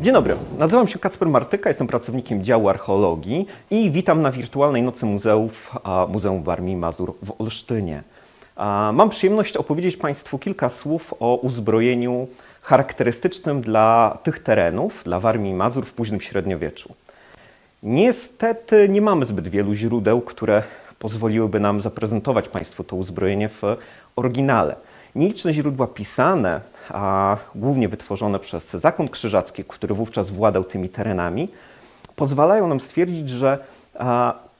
Dzień dobry, nazywam się Kacper Martyka, jestem pracownikiem działu archeologii i witam na wirtualnej Nocy Muzeów Muzeum Warmii Mazur w Olsztynie. Mam przyjemność opowiedzieć Państwu kilka słów o uzbrojeniu charakterystycznym dla tych terenów, dla Warmii Mazur w późnym średniowieczu. Niestety nie mamy zbyt wielu źródeł, które pozwoliłyby nam zaprezentować Państwu to uzbrojenie w oryginale. Nieliczne źródła pisane, a głównie wytworzone przez Zakon Krzyżacki, który wówczas władał tymi terenami, pozwalają nam stwierdzić, że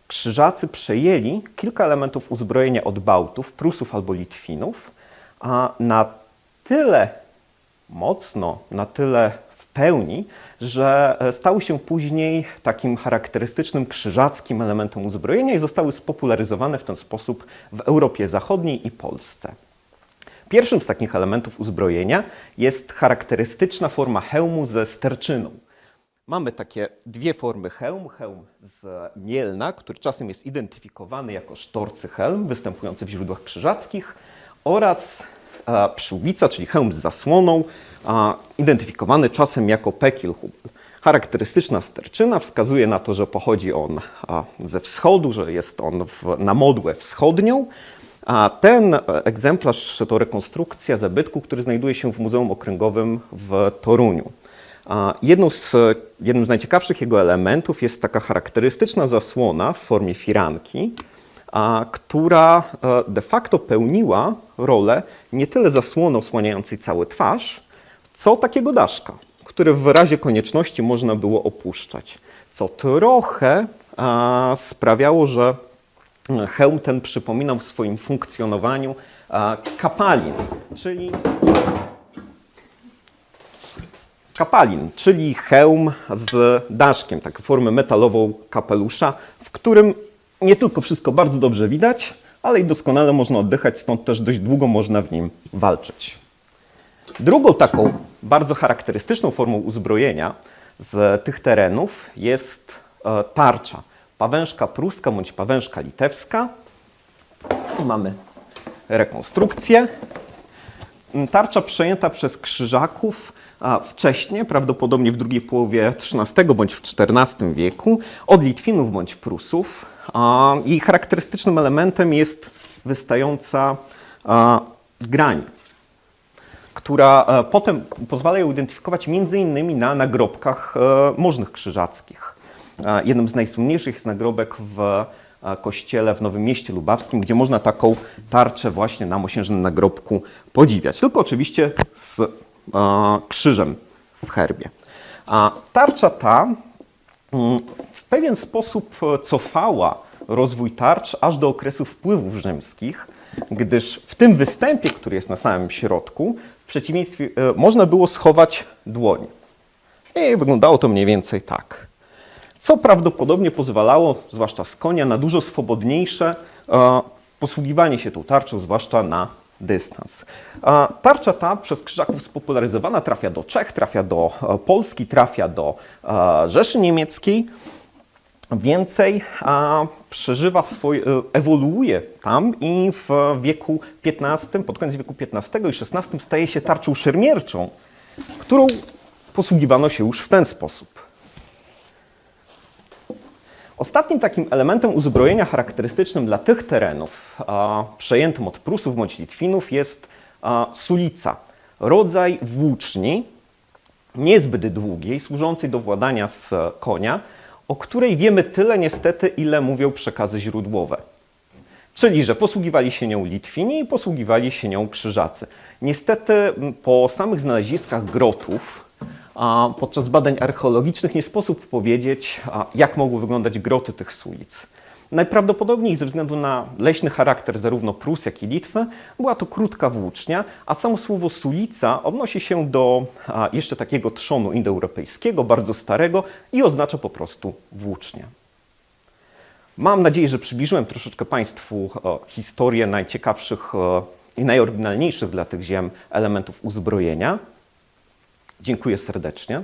Krzyżacy przejęli kilka elementów uzbrojenia od Bałtów, Prusów albo Litwinów, a na tyle mocno, na tyle w pełni, że e, stały się później takim charakterystycznym krzyżackim elementem uzbrojenia i zostały spopularyzowane w ten sposób w Europie Zachodniej i Polsce. Pierwszym z takich elementów uzbrojenia jest charakterystyczna forma hełmu ze sterczyną. Mamy takie dwie formy hełm. Hełm z Mielna, który czasem jest identyfikowany jako sztorcy helm, występujący w źródłach krzyżackich, oraz e, przyłbica, czyli hełm z zasłoną, a, identyfikowany czasem jako pekilhub. Charakterystyczna sterczyna wskazuje na to, że pochodzi on ze wschodu, że jest on w, na modłę wschodnią, a ten egzemplarz to rekonstrukcja zabytku, który znajduje się w Muzeum Okręgowym w Toruniu. Jedną z, jednym z najciekawszych jego elementów jest taka charakterystyczna zasłona w formie firanki, która e, de facto pełniła rolę nie tyle zasłony osłaniającej cały twarz, co takiego daszka, który w razie konieczności można było opuszczać. Co trochę sprawiało, że hełm ten przypominał w swoim funkcjonowaniu kapalin, czyli kapalin, czyli hełm z daszkiem, taką formę metalową kapelusza, w którym nie tylko wszystko bardzo dobrze widać, ale i doskonale można oddychać, stąd też dość długo można w nim walczyć. Drugą taką bardzo charakterystyczną formą uzbrojenia z tych terenów jest e, tarcza. Pawężka pruska bądź pawężka litewska. I mamy rekonstrukcję. Tarcza przejęta przez krzyżaków a wcześniej, prawdopodobnie w drugiej połowie XIII bądź w XIV wieku, od Litwinów bądź Prusów. Jej charakterystycznym elementem jest wystająca grań, która e, potem pozwala ją identyfikować między innymi na nagrobkach e, możnych krzyżackich. E, Jednym z najsłynniejszych jest nagrobek w e, kościele w Nowym Mieście Lubawskim, gdzie można taką tarczę właśnie na mosiężnym nagrobku podziwiać. Tylko oczywiście z e, krzyżem w herbie. A tarcza ta mm, w pewien sposób cofała rozwój tarcz aż do okresu wpływów rzymskich, gdyż w tym występie, który jest na samym środku, w przeciwieństwie można było schować dłoń. I wyglądało to mniej więcej tak. Co prawdopodobnie pozwalało, zwłaszcza z konia, na dużo swobodniejsze e, posługiwanie się tą tarczą, zwłaszcza na dystans. A Tarcza ta przez Krzyżaków spopularyzowana trafia do Czech, trafia do e, Polski, trafia do e, Rzeszy Niemieckiej. Więcej przeżywa swój, e, ewoluuje tam i w wieku XV, pod koniec wieku XV i XVI staje się tarczą szermierczą, którą posługiwano się już w ten sposób. Ostatnim takim elementem uzbrojenia charakterystycznym dla tych terenów, przejętym od Prusów bądź Litwinów, jest sulica. Rodzaj włóczni, niezbyt długiej, służącej do władania z konia, o której wiemy tyle niestety, ile mówią przekazy źródłowe. Czyli, że posługiwali się nią Litwini i posługiwali się nią Krzyżacy. Niestety po samych znaleziskach grotów, podczas badań archeologicznych nie sposób powiedzieć, jak mogły wyglądać groty tych sulic. Najprawdopodobniej ze względu na leśny charakter zarówno Prus, jak i Litwy, była to krótka włócznia, a samo słowo sulica odnosi się do jeszcze takiego trzonu indoeuropejskiego, bardzo starego i oznacza po prostu włócznia. Mam nadzieję, że przybliżyłem troszeczkę Państwu historię najciekawszych i najoryginalniejszych dla tych ziem elementów uzbrojenia. Dziękuję serdecznie.